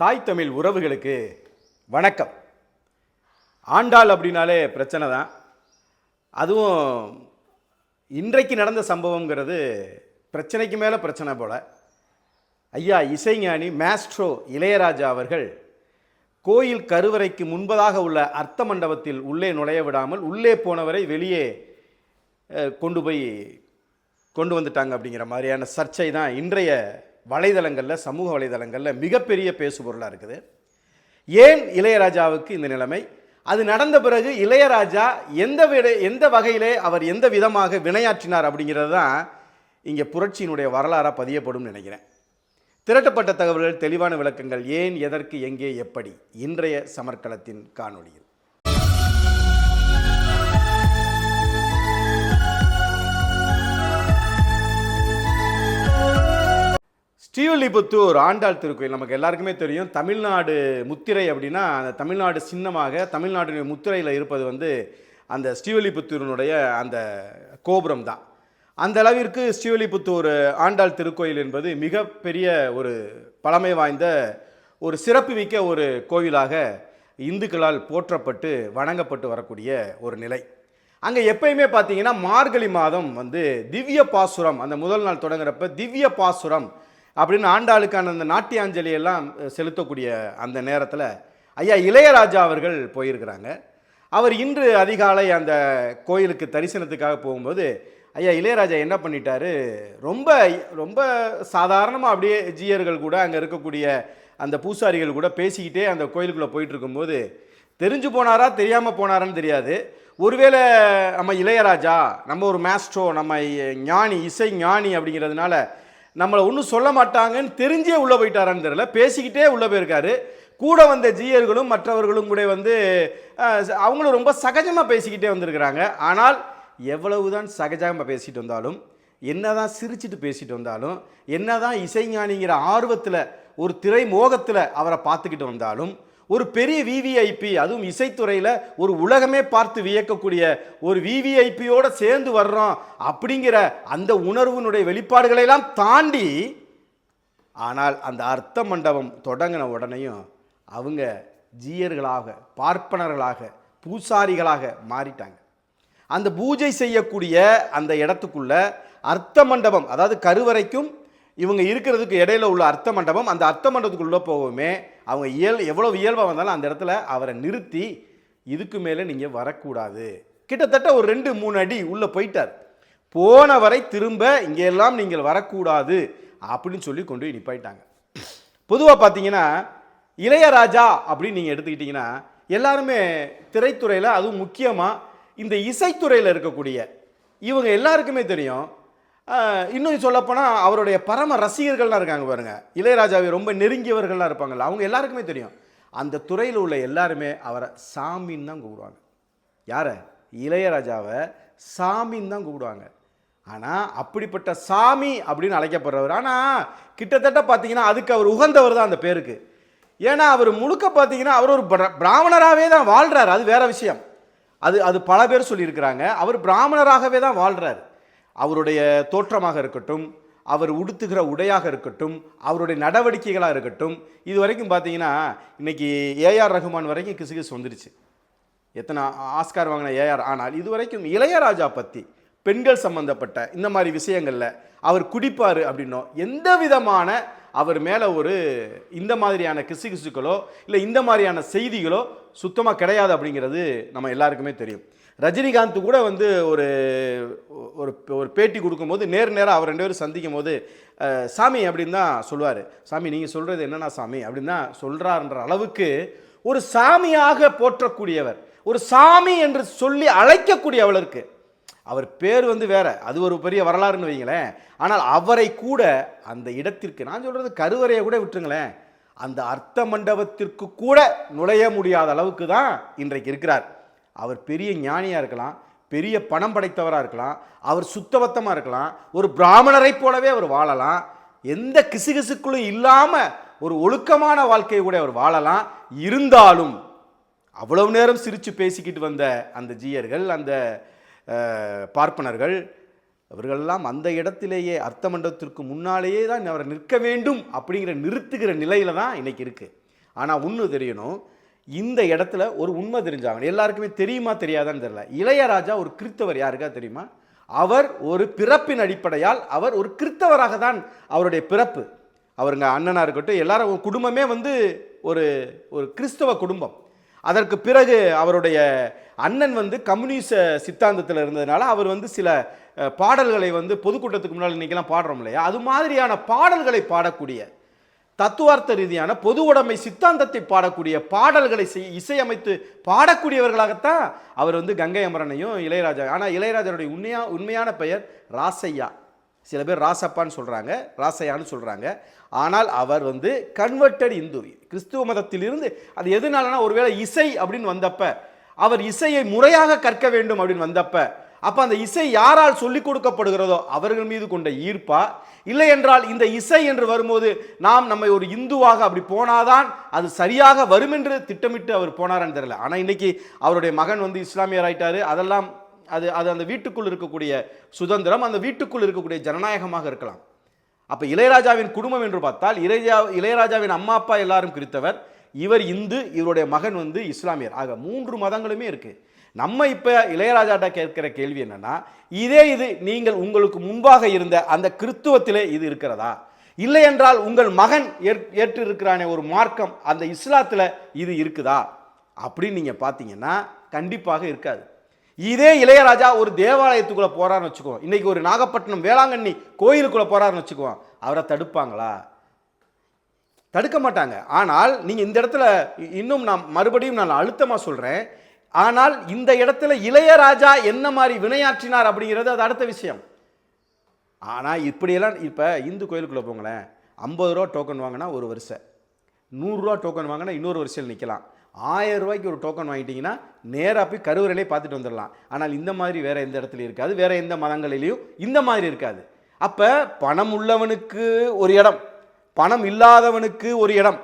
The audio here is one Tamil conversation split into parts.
தாய் தமிழ் உறவுகளுக்கு வணக்கம். ஆண்டாள் அப்படின்னாலே பிரச்சனை தான். அதுவும் இன்றைக்கு நடந்த சம்பவங்கிறது பிரச்சனைக்கு மேலே பிரச்சனை போல். ஐயா இசைஞானி மேஸ்ட்ரோ இளையராஜா அவர்கள் கோயில் கருவறைக்கு முன்பதாக உள்ள அர்த்த மண்டபத்தில் உள்ளே நுழைய விடாமல் உள்ளே போனவரை வெளியே கொண்டு போய் கொண்டு வந்துட்டாங்க அப்படிங்கிற மாதிரியான சர்ச்சை தான் இன்றைய வலைதளங்களில் சமூக வலைதளங்களில் மிகப்பெரிய பேசுபொருளாக இருக்குது. ஏன் இளையராஜாவுக்கு இந்த நிலைமை? அது நடந்த பிறகு இளையராஜா எந்த விட எந்த வகையிலே அவர் எந்த விதமாக வினையாற்றினார் அப்படிங்கிறது தான் இங்கே புரட்சியினுடைய வரலாறாக பதியப்படும் நினைக்கிறேன். திரட்டப்பட்ட தகவல்கள் தெளிவான விளக்கங்கள் ஏன் எதற்கு எங்கே எப்படி இன்றைய சமர்க்களத்தின் காணொளியில். ஸ்ரீவில்லிபுத்தூர் ஆண்டாள் திருக்கோயில் நமக்கு எல்லாருக்குமே தெரியும். தமிழ்நாடு முத்திரை அப்படின்னா அந்த தமிழ்நாடு சின்னமாக தமிழ்நாட்டினுடைய முத்திரையில் இருப்பது வந்து அந்த ஸ்ரீவில்லிபுத்தூரினுடைய அந்த கோபுரம் தான். அந்த அளவிற்கு ஸ்ரீவில்லிபுத்தூர் ஆண்டாள் திருக்கோயில் என்பது மிகப்பெரிய ஒரு பழமை வாய்ந்த ஒரு சிறப்புமிக்க ஒரு கோவிலாக இந்துக்களால் போற்றப்பட்டு வணங்கப்பட்டு வரக்கூடிய ஒரு நிலை. அங்கே எப்பயுமே பார்த்தீங்கன்னா மார்கழி மாதம் வந்து திவ்ய பாசுரம் அந்த முதல் நாள் தொடங்குறப்ப திவ்ய பாசுரம் அப்படின்னு ஆண்டாளுக்கான அந்த நாட்டியாஞ்சலி எல்லாம் செலுத்தக்கூடிய அந்த நேரத்தில் ஐயா இளையராஜா அவர்கள் போயிருக்கிறாங்க. அவர் இன்று அதிகாலை அந்த கோயிலுக்கு தரிசனத்துக்காக போகும்போது ஐயா இளையராஜா என்ன பண்ணிட்டாரு? ரொம்ப ரொம்ப சாதாரணமாக அப்படியே ஜீயர்கள் கூட அங்கே இருக்கக்கூடிய அந்த பூசாரிகள் கூட பேசிக்கிட்டே அந்த கோயிலுக்குள்ளே போயிட்டு இருக்கும்போது தெரிஞ்சு போனாரா தெரியாமல் போனாரான்னு தெரியாது. ஒருவேளை நம்ம இளையராஜா நம்ம ஒரு மேஸ்ட்ரோ நம்ம ஞானி இசை ஞானி அப்படிங்கிறதுனால நம்மளை ஒன்றும் சொல்ல மாட்டாங்கன்னு தெரிஞ்சே உள்ளே போயிட்டாரான்னு தெரியல. பேசிக்கிட்டே உள்ளே போயிருக்காரு. கூட வந்த ஜீயர்களும் மற்றவர்களும் கூட வந்து அவங்களும் ரொம்ப சகஜமாக பேசிக்கிட்டே வந்திருக்கிறாங்க. ஆனால் எவ்வளவுதான் சகஜமாக பேசிட்டு வந்தாலும் என்னதான் சிரிச்சிட்டு பேசிட்டு வந்தாலும் என்னதான் இசைஞானிங்கிற ஆர்வத்தில் ஒரு திரை மோகத்தில் அவரை பார்த்துக்கிட்டு வந்தாலும் ஒரு பெரிய விவிஐபி அதுவும் இசைத்துறையில் ஒரு உலகமே பார்த்து வியக்கக்கூடிய ஒரு விவிஐபியோட சேர்ந்து வர்றோம் அப்படிங்கிற அந்த உணர்வினுடைய வெளிப்பாடுகளை எல்லாம் தாண்டி ஆனால் அந்த அர்த்த மண்டபம் தொடங்கின உடனேயும் அவங்க ஜீயர்களாக பார்ப்பனர்களாக பூசாரிகளாக மாறிட்டாங்க. அந்த பூஜை செய்யக்கூடிய அந்த இடத்துக்குள்ள அர்த்த மண்டபம் அதாவது கருவறைக்கும் இவங்க இருக்கிறதுக்கு இடையில உள்ள அர்த்த மண்டபம் அந்த அர்த்த மண்டபத்துக்குள்ளே போகவுமே அவங்க இயல் எவ்வளோ இயல்பாக வந்தாலும் அந்த இடத்துல அவரை நிறுத்தி இதுக்கு மேலே நீங்கள் வரக்கூடாது. கிட்டத்தட்ட ஒரு ரெண்டு மூணு அடி உள்ளே போயிட்டார். போன வரை திரும்ப இங்கே எல்லாம் நீங்கள் வரக்கூடாது அப்படின்னு சொல்லி கொண்டு போய் நிப்பாயிட்டாங்க பொதுவாக பார்த்தீங்கன்னா இளையராஜா அப்படின்னு நீங்கள் எடுத்துக்கிட்டிங்கன்னா எல்லாருமே திரைத்துறையில் அதுவும் முக்கியமாக இந்த இசைத்துறையில் இருக்கக்கூடிய இவங்க எல்லாருக்குமே தெரியும். இன்னும் சொல்லப்போனால் அவருடைய பரம ரசிகர்கள்லாம் இருக்காங்க பாருங்கள் இளையராஜாவை ரொம்ப நெருங்கியவர்கள்லாம் இருப்பாங்கள்ல அவங்க எல்லாருக்குமே தெரியும். அந்த துறையில் உள்ள எல்லாருமே அவரை சாமின்னு தான் கூப்பிடுவாங்க. யாரை? இளையராஜாவை சாமின்னு தான் கூப்பிடுவாங்க. ஆனால் அப்படிப்பட்ட சாமி அப்படின்னு அழைக்கப்படுறவர். ஆனால் கிட்டத்தட்ட பார்த்தீங்கன்னா அதுக்கு அவர் உகந்தவர் தான் அந்த பேருக்கு. ஏன்னா அவர் முழுக்க பார்த்தீங்கன்னா அவர் ஒரு பிராமணராகவே தான் வாழ்கிறார் அது வேற விஷயம். அது அது பல பேர் சொல்லியிருக்கிறாங்க. அவர் பிராமணராகவே தான் வாழ்கிறார் அவருடைய தோற்றமாக இருக்கட்டும் அவர் உடுத்துகிற உடையாக இருக்கட்டும் அவருடைய நடவடிக்கைகளாக இருக்கட்டும் இது வரைக்கும் பார்த்தீங்கன்னா இன்னைக்கு ஏஆர் ரகுமான் வரைக்கும் கிசுகிசு வந்துருச்சு. எத்தனை ஆஸ்கார் வாங்கின ஏஆர்? ஆனால் இது வரைக்கும் இளையராஜா பற்றி பெண்கள் சம்பந்தப்பட்ட இந்த மாதிரி விஷயங்களில் அவர் குடிப்பார் அப்படின்னோ எந்த விதமான அவர் மேலே ஒரு இந்த மாதிரியான கிசுகிசுக்களோ இல்லை இந்த மாதிரியான செய்திகளோ சுத்தமாக கிடையாது அப்படிங்கிறது நம்ம எல்லாருக்குமே தெரியும். ரஜினிகாந்த் கூட வந்து ஒரு ஒரு ஒரு பேட்டி கொடுக்கும்போது நேர் நேராக அவர் ரெண்டு பேரும் சந்திக்கும் போது சாமி அப்படின்னு தான் சொல்லுவார். சாமி நீங்கள் சொல்கிறது என்னென்னா சாமி அப்படின்னு தான் சொல்கிறாருன்ற அளவுக்கு ஒரு சாமியாக போற்றக்கூடியவர் ஒரு சாமி என்று சொல்லி அழைக்கக்கூடியவளருக்கு அவர் பேர் வந்து வேற அது ஒரு பெரிய வரலாறுன்னு வைங்களேன். ஆனால் அவரை கூட அந்த இடத்திற்கு நான் சொல்கிறது கருவறையை கூட விட்டுருங்களேன். அந்த அர்த்த மண்டபத்திற்கு கூட நுழைய முடியாத அளவுக்கு தான் இன்றைக்கு இருக்கிறார். அவர் பெரிய ஞானியாக இருக்கலாம் பெரிய பணம் படைத்தவராக இருக்கலாம் அவர் சுத்தபத்தமாக இருக்கலாம் ஒரு பிராமணரைப் போலவே அவர் வாழலாம். எந்த கிசுகிசுக்களும் இல்லாமல் ஒரு ஒழுக்கமான வாழ்க்கையை கூட அவர் வாழலாம். இருந்தாலும் அவ்வளவு நேரம் சிரித்து பேசிக்கிட்டு வந்த அந்த ஜீயர்கள் அந்த பார்ப்பனர்கள் அவர்களெல்லாம் அந்த இடத்திலேயே அர்த்த மண்டபத்திற்கு முன்னாலேயே தான் அவரை நிற்க வேண்டும் அப்படிங்கிற நிறுத்துகிற நிலையில தான் இன்றைக்கி இருக்குது ஆனால் ஒன்று தெரியணும் இந்த இடத்துல ஒரு உண்மை தெரிஞ்சாங்க எல்லாருக்குமே தெரியுமா தெரியாதான்னு தெரியல. இளையராஜா ஒரு கிறித்தவர் யாருக்கா தெரியுமா? அவர் ஒரு பிறப்பின் அடிப்படையால் அவர் ஒரு கிறித்தவராக தான் அவருடைய பிறப்பு. அவருங்க அண்ணனாக இருக்கட்டும் எல்லாரும் ஒரு குடும்பமே வந்து ஒரு ஒரு கிறிஸ்தவ குடும்பம். அதற்கு பிறகு அவருடைய அண்ணன் வந்து கம்யூனிச சித்தாந்தத்தில் இருந்ததுனால அவர் வந்து சில பாடல்களை வந்து பொதுக்கூட்டத்துக்கு முன்னால் இன்றைக்கெல்லாம் பாடுறோம் இல்லையா? அது மாதிரியான பாடல்களை பாடக்கூடிய தத்துவார்த்த ரீதியான பொது உடைமை சித்தாந்தத்தை பாடக்கூடிய பாடல்களை செய் இசையமைத்து பாடக்கூடியவர்களாகத்தான் அவர் வந்து கங்கை அமரனையும் இளையராஜா ஆனால் இளையராஜாவுடைய உண்மையா உண்மையான பெயர் ராசையா. சில பேர் ராசப்பான்னு சொல்கிறாங்க ராசையான்னு சொல்கிறாங்க ஆனால் அவர் வந்து கன்வெர்டட் இந்து. கிறிஸ்துவ மதத்திலிருந்து அது எதுனாலனா ஒருவேளை இசை அப்படின்னு வந்தப்ப அவர் இசையை முறையாக கற்க வேண்டும் அப்படின்னு வந்தப்ப அப்போ அந்த இசை யாரால் சொல்லிக் கொடுக்கப்படுகிறதோ அவர்கள் மீது கொண்ட ஈர்ப்பா? இல்லை என்றால் இந்த இசை என்று வரும்போது நாம் நம்மை ஒரு இந்துவாக அப்படி போனாதான் அது சரியாக வரும் என்று திட்டமிட்டு அவர் போனாரான்னு தெரியல. ஆனால் இன்னைக்கு அவருடைய மகன் வந்து இஸ்லாமியர் ஆயிட்டாரு. அதெல்லாம் அது அது அந்த வீட்டுக்குள் இருக்கக்கூடிய சுதந்திரம் அந்த வீட்டுக்குள் இருக்கக்கூடிய ஜனநாயகமாக இருக்கலாம். அப்போ இளையராஜாவின் குடும்பம் என்று பார்த்தால் இளையா இளையராஜாவின் அம்மா அப்பா எல்லாரும் கிறித்தவர். இவர் இந்து இவருடைய மகன் வந்து இஸ்லாமியர். ஆக மூன்று மதங்களுமே இருக்குது நம்ம இப்போ இளையராஜாட்ட கேட்கிற கேள்வி என்னென்னா இதே இது நீங்கள் உங்களுக்கு முன்பாக இருந்த அந்த கிறித்துவத்திலே இது இருக்கிறதா? இல்லை என்றால் உங்கள் மகன் ஏற்- ஏற்றிருக்கிறானே ஒரு மார்க்கம் அந்த இஸ்லாத்தில் இது இருக்குதா? அப்படின்னு நீங்கள் பார்த்தீங்கன்னா கண்டிப்பாக இருக்காது. இதே இளையராஜா ஒரு தேவாலயத்துக்குள்ளே போகிறான்னு வச்சுக்குவோம் இன்றைக்கி ஒரு நாகப்பட்டினம் வேளாங்கண்ணி கோயிலுக்குள்ளே போகிறான்னு வச்சுக்குவோம் அவரை தடுப்பாங்களா? தடுக்க மாட்டாங்க. ஆனால் நீங்கள் இந்த இடத்துல இ- இன்னும் நான் மறுபடியும் நான் அழுத்தமாக சொல்கிறேன் ஆனால் இந்த இடத்துல இளையராஜா என்ன மாதிரி வினையாற்றினார் அப்படிங்கிறது அது அடுத்த விஷயம். ஆனால் இப்படியெல்லாம் இப்போ இந்து கோயிலுக்குள்ளே போங்களேன் ஐம்பது ரூபா டோக்கன் வாங்கினா ஒரு வருஷம் நூறுரூவா டோக்கன் வாங்கினா இன்னொரு வருஷம் நிற்கலாம் ஆயிரம் ரூபாய்க்கு ஒரு டோக்கன் வாங்கிட்டீங்கன்னா நேராக போய் கருவறையிலே பார்த்துட்டு வந்துடலாம். ஆனால் இந்த மாதிரி வேறு எந்த இடத்துலையும் இருக்காது வேறு எந்த மதங்களிலையும் இந்த மாதிரி இருக்காது. அப்போ பணம் உள்ளவனுக்கு ஒரு இடம் பணம் இல்லாதவனுக்கு ஒரு இடம்.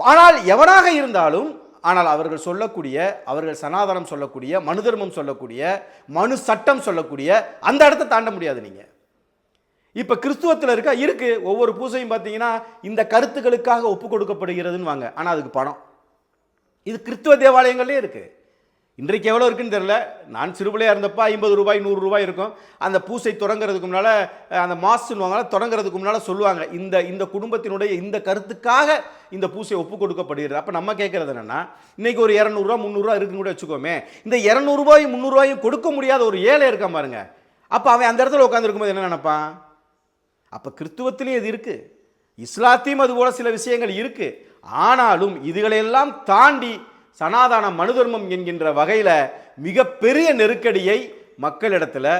ஆனால் எவனாக இருந்தாலும் ஆனால் அவர்கள் சொல்லக்கூடிய அவர்கள் சனாதனம் சொல்லக்கூடிய மனு தர்மம் சொல்லக்கூடிய மனு சட்டம் சொல்லக்கூடிய அந்த இடத்த தாண்ட முடியாது நீங்கள் இப்போ கிறிஸ்துவத்தில் இருக்க இருக்கு. ஒவ்வொரு பூசையும் பார்த்தீங்கன்னா இந்த கருத்துக்களுக்காக ஒப்பு கொடுக்கப்படுகிறதுன்னு வாங்க. ஆனால் அதுக்கு பணம். இது கிறிஸ்துவ தேவாலயங்கள்லேயே இருக்குது இன்றைக்கு எவ்வளோ இருக்குன்னு தெரில நான் சிறுபிள்ளையாக இருந்தப்போ ஐம்பது ரூபாய் நூறு ரூபாய் இருக்கும். அந்த பூசை தொடங்குறதுக்கு முன்னால் அந்த மாசுன்னு தொடங்குறதுக்கு முன்னால் சொல்லுவாங்க. இந்த இந்த குடும்பத்தினுடைய இந்த கருத்துக்காக இந்த பூசை ஒப்பு கொடுக்கப்படுகிறது. அப்போ நம்ம கேட்குறது என்னன்னா இன்றைக்கி ஒரு இரநூறுவா முந்நூறுரூவா இருக்குன்னு கூட வச்சுக்கோமே. இந்த இரநூறுபாயும் முந்நூறுரூவாயும் கொடுக்க முடியாத ஒரு ஏழை இருக்க பாருங்க. அப்போ அவன் அந்த இடத்துல உட்காந்துருக்கும்போது என்ன நினப்பான்? அப்போ கிறித்துவத்திலையும் இது இருக்குது இஸ்லாத்தையும் அது போல சில விஷயங்கள் இருக்குது ஆனாலும் இதுகளையெல்லாம் தாண்டி சனாதன மனுதர்மம் என்கின்ற வகையில் மிகப்பெரிய நெருக்கடியை மக்களிடத்தில்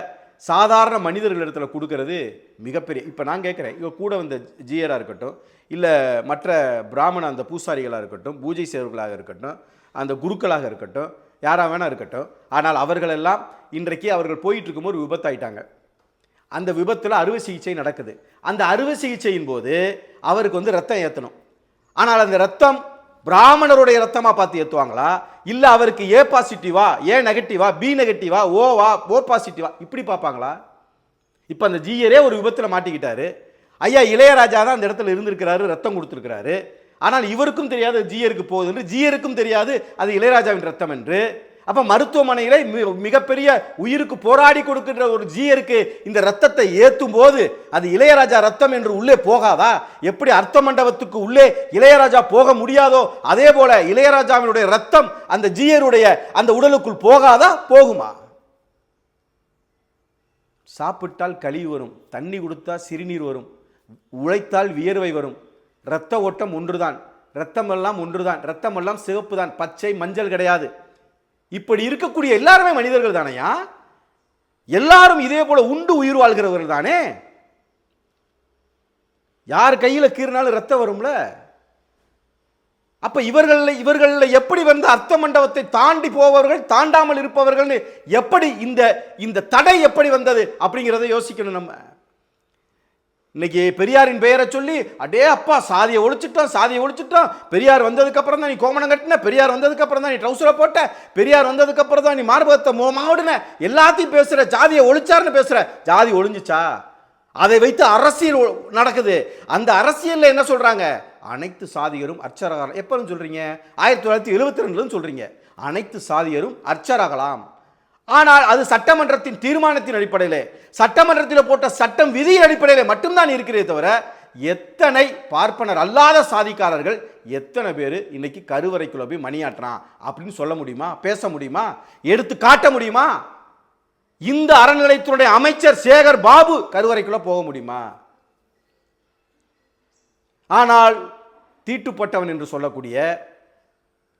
சாதாரண மனிதர்களிடத்தில் கொடுக்கறது மிகப்பெரிய இப்போ நான் கேட்குறேன் இவ கூட வந்த ஜீயராக இருக்கட்டும் இல்லை மற்ற பிராமண அந்த பூசாரிகளாக இருக்கட்டும் பூஜை சேவர்களாக இருக்கட்டும் அந்த குருக்களாக இருக்கட்டும் யாராக வேணா இருக்கட்டும் ஆனால் அவர்களெல்லாம் இன்றைக்கு அவர்கள் போயிட்டு இருக்கும்போது விபத்தாயிட்டாங்க. அந்த விபத்தில் அறுவை சிகிச்சை நடக்குது. அந்த அறுவை சிகிச்சையின் போது அவருக்கு வந்து ரத்தம் ஏற்றணும் ஆனால் அந்த ரத்தம் பிராமணருடைய ரத்தமாக பார்த்து ஏற்றுவாங்களா இல்லை அவருக்கு ஏ பாசிட்டிவா ஏ நெகட்டிவா பி நெகட்டிவா ஓவா ஓ பாசிட்டிவா இப்படி பார்ப்பாங்களா? இப்போ அந்த ஜீயரே ஒரு விபத்தில் மாட்டிக்கிட்டாரு. ஐயா இளையராஜா தான் அந்த இடத்துல இருந்திருக்கிறாரு ரத்தம் கொடுத்துருக்கிறாரு. ஆனால் இவருக்கும் தெரியாது ஜீயருக்கு போகுதுன்னு ஜீயருக்கும் தெரியாது அது இளையராஜாவின் ரத்தம் என்று. அப்போ மருத்துவமனையில் மிகப்பெரிய உயிருக்கு போராடி கொடுக்கின்ற ஒரு ஜீயருக்கு இந்த ரத்தத்தை ஏற்றும் போது அது இளையராஜா ரத்தம் என்று உள்ளே போகாதா? எப்படி அர்த்த மண்டபத்துக்கு உள்ளே இளையராஜா போக முடியாதோ அதே போல இளையராஜாவினுடைய ரத்தம் அந்த ஜீயருடைய அந்த உடலுக்குள் போகாதா? போகுமா? சாப்பிட்டால் கழிவு வரும் தண்ணி கொடுத்தா சிறுநீர் வரும் உழைத்தால் வியர்வை வரும். இரத்த ஓட்டம் ஒன்றுதான். இரத்தமெல்லாம் ஒன்றுதான். இரத்தமெல்லாம் சிவப்பு தான் பச்சை மஞ்சள் கிடையாது. இப்படி இருக்கக்கூடிய எல்லாருமே மனிதர்கள் தானையா? எல்லாரும் இதே போல உண்டு உயிர் வாழ்கிறவர்கள் தானே? யார் கையில் கீறினாலும் ரத்தம் வரும்ல? அப்ப இவர்களில் இவர்களில் எப்படி வந்து அர்த்த மண்டபத்தை தாண்டி போபவர்கள் தாண்டாமல் இருப்பவர்கள் எப்படி இந்த இந்த தடை எப்படி வந்தது அப்படிங்கிறத யோசிக்கணும் நம்ம. இன்னைக்கு பெரியாரின் பெயரை சொல்லி அடே அப்பா சாதியை ஒழிச்சிட்டோம் சாதியை ஒழிச்சிட்டோம் பெரியார் வந்ததுக்கப்புறம் தான் நீ கோமணம் கட்டின பெரியார் வந்ததுக்கப்புறம் தான் நீ ட்ரௌசரை போட்ட பெரியார் வந்ததுக்கப்புறம் தான் நீ மார்பகத்தை மோ எல்லாத்தையும் பேசுகிற ஜாதியை ஒழிச்சாருன்னு பேசுகிற ஜாதி ஒழிஞ்சிச்சா? அதை வைத்து அரசியல் நடக்குது. அந்த அரசியலில் என்ன சொல்கிறாங்க அனைத்து சாதியரும் அர்ச்சரகலாம் எப்போன்னு சொல்கிறீங்க ஆயிரத்தி தொள்ளாயிரத்தி எழுபத்தி ரெண்டுலன்னு சொல்கிறீங்க அனைத்து சாதியரும் அர்ச்சராகலாம் ஆனால் அது சட்டமன்றத்தின் தீர்மானத்தின் அடிப்படையில் சட்டமன்றத்தில் போட்ட சட்டம் விதியின் அடிப்படையில் மட்டும்தான் இருக்கிறதே தவிர எத்தனை பார்ப்பனர் அல்லாத சாதிக்காரர்கள் எத்தனை பேர் இன்னைக்கு கருவறைக்குள்ள போய் மணியாட்டுறான் அப்படின்னு சொல்ல முடியுமா பேச முடியுமா எடுத்து காட்ட முடியுமா? இந்த அறநிலையத்தினுடைய அமைச்சர் சேகர் பாபு கருவறைக்குள்ள போக முடியுமா? ஆனால் தீட்டுப்பட்டவன் என்று சொல்லக்கூடிய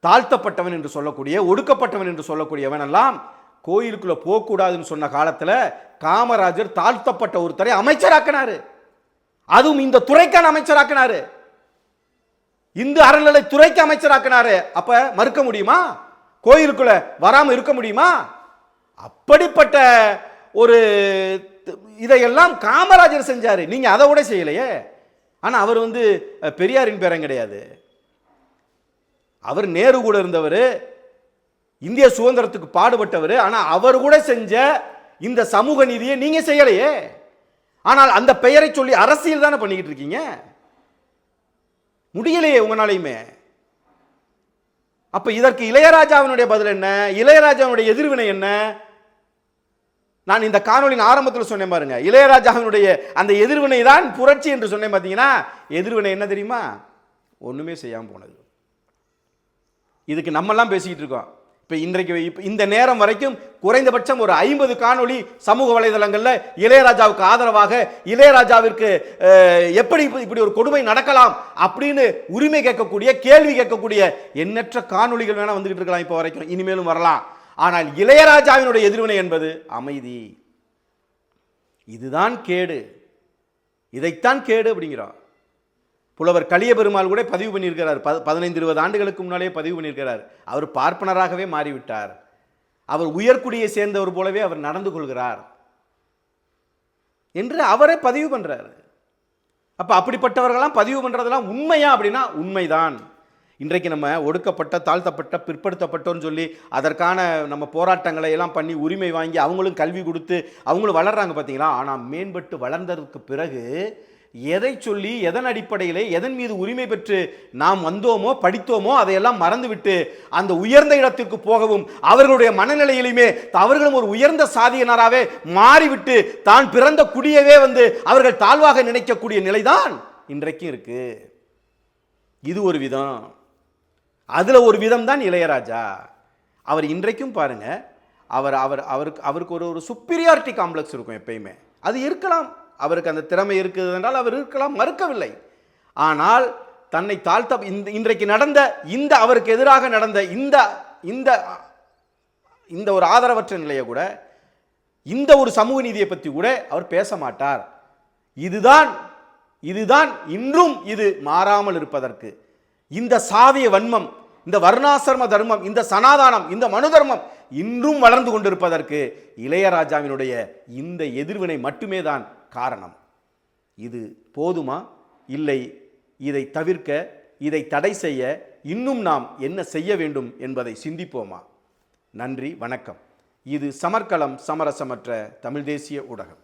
தாழ்த்தப்பட்டவன் என்று சொல்லக்கூடிய ஒடுக்கப்பட்டவன் என்று சொல்லக்கூடியவன் எல்லாம் கோயிலுக்குள்ள போகக்கூடாதுன்னு சொன்ன காலத்தில் காமராஜர் தாழ்த்தப்பட்ட ஒருத்தரை அமைச்சராக்கினாரு. அதுவும் இந்த துறைக்கான அமைச்சராக்கினாரு. இந்து அறநிலை துறைக்கு அமைச்சராக்கினாரு. அப்ப மறுக்க முடியுமா? கோயிலுக்குள்ள வராம இருக்க முடியுமா? அப்படிப்பட்ட ஒரு இதையெல்லாம் காமராஜர் செஞ்சாரு. நீங்க அதை கூட செய்யலையே. ஆனா அவர் வந்து பெரியாரின் பேரம் கிடையாது. அவர் நேரு கூட இருந்தவர் இந்திய சுதந்திரத்துக்கு பாடுபட்டவர். ஆனால் அவர் கூட செஞ்ச இந்த சமூக நீதியை நீங்கள் செய்யலையே. ஆனால் அந்த பெயரை சொல்லி அரசியல் தானே பண்ணிக்கிட்டு இருக்கீங்க? முடியலையே உங்களாலையுமே. அப்போ இதற்கு இளையராஜாவினுடைய பதில் என்ன? இளையராஜாவினுடைய எதிர்வினை என்ன? நான் இந்த காணொலியின் ஆரம்பத்தில் சொன்னேன் பாருங்க. இளையராஜாவினுடைய அந்த எதிர்வினை தான் புரட்சி என்று சொன்னேன் பார்த்தீங்கன்னா எதிர்வினை என்ன தெரியுமா? ஒன்றுமே செய்யாமல் போனது. இதுக்கு நம்மெல்லாம் பேசிக்கிட்டு இருக்கோம். இப்போ இன்றைக்கு இப்போ இந்த நேரம் வரைக்கும் குறைந்தபட்சம் ஒரு ஐம்பது காணொளி சமூக வலைதளங்களில் இளையராஜாவுக்கு ஆதரவாக இளையராஜாவிற்கு எப்படி இப்படி ஒரு கொடுமை நடக்கலாம் அப்படின்னு உரிமை கேட்கக்கூடிய கேள்வி கேட்கக்கூடிய எண்ணற்ற காணொளிகள் வேணால் வந்துகிட்டு இருக்கலாம் இப்போ வரைக்கும். இனிமேலும் வரலாம். ஆனால் இளையராஜாவினுடைய எதிர்வினை என்பது அமைதி. இதுதான் கேடு. இதைத்தான் கேடு அப்படிங்கிறோம். புலவர் கலியபெருமாள் கூட பதிவு பண்ணியிருக்கிறார். ப பதினைந்து இருபது ஆண்டுகளுக்கு முன்னாலே பதிவு பண்ணியிருக்கிறார். அவர் பார்ப்பனராகவே மாறிவிட்டார். அவர் உயர்குடியை சேர்ந்தவர் போலவே அவர் நடந்து கொள்கிறார் என்று அவரே பதிவு பண்ணுறாரு அப்போ அப்படிப்பட்டவர்களாம் பதிவு பண்ணுறதெல்லாம் உண்மையா அப்படின்னா உண்மைதான். இன்றைக்கு நம்ம ஒடுக்கப்பட்ட தாழ்த்தப்பட்ட பிற்படுத்தப்பட்டோன்னு சொல்லி அதற்கான நம்ம போராட்டங்களை எல்லாம் பண்ணி உரிமை வாங்கி அவங்களும் கல்வி கொடுத்து அவங்களும் வளர்றாங்க பார்த்தீங்களா ஆனால் மேம்பட்டு வளர்ந்ததுக்கு பிறகு எதை சொல்லி எதன் அடிப்படையில் எதன் மீது உரிமை பெற்று நாம் வந்தோமோ படித்தோமோ அதையெல்லாம் மறந்துவிட்டு அந்த உயர்ந்த இடத்திற்கு போகவும் அவர்களுடைய மனநிலையிலுமே அவர்களும் ஒரு உயர்ந்த சாதியினராகவே மாறிவிட்டு தான் பிறந்த குடியவே வந்து அவர்கள் தாழ்வாக நினைக்கக்கூடிய நிலைதான் இன்றைக்கும் இருக்கு. இது ஒரு விதம். அதில் ஒரு விதம் தான் இளையராஜா. அவர் இன்றைக்கும் பாருங்க அவர் அவர் அவருக்கு அவருக்கு ஒரு ஒரு சுப்பீரியாரிட்டி காம்ப்ளெக்ஸ் இருக்கும் எப்பயுமே. அது இருக்கலாம். அவருக்கு அந்த திறமை இருக்குது என்றால் அவர் இருக்கலாம் மறுக்கவில்லை. ஆனால் தன்னை தாழ்த்த இந்த இன்றைக்கு நடந்த இந்த அவருக்கு எதிராக நடந்த இந்த இந்த இந்த ஒரு ஆதரவற்ற நிலையை கூட இந்த ஒரு சமூக நீதியை பற்றி கூட அவர் பேச மாட்டார். இதுதான் இதுதான் இன்றும் இது மாறாமல் இருப்பதற்கு. இந்த சாதிய வன்மம் இந்த வர்ணாசிரம தர்மம் இந்த சனாதானம் இந்த மனு தர்மம் இன்றும் வளர்ந்து கொண்டிருப்பதற்கு இளையராஜாவினுடைய இந்த எதிர்வினை மட்டுமே தான் காரணம். இது போதுமா? இல்லை. இதை தவிர்க்க இதை தடை செய்ய இன்னும் நாம் என்ன செய்ய வேண்டும் என்பதை சிந்திப்போமா? நன்றி வணக்கம். இது சமர்க்களம் சமரசமற்ற தமிழ் தேசிய ஊடகம்.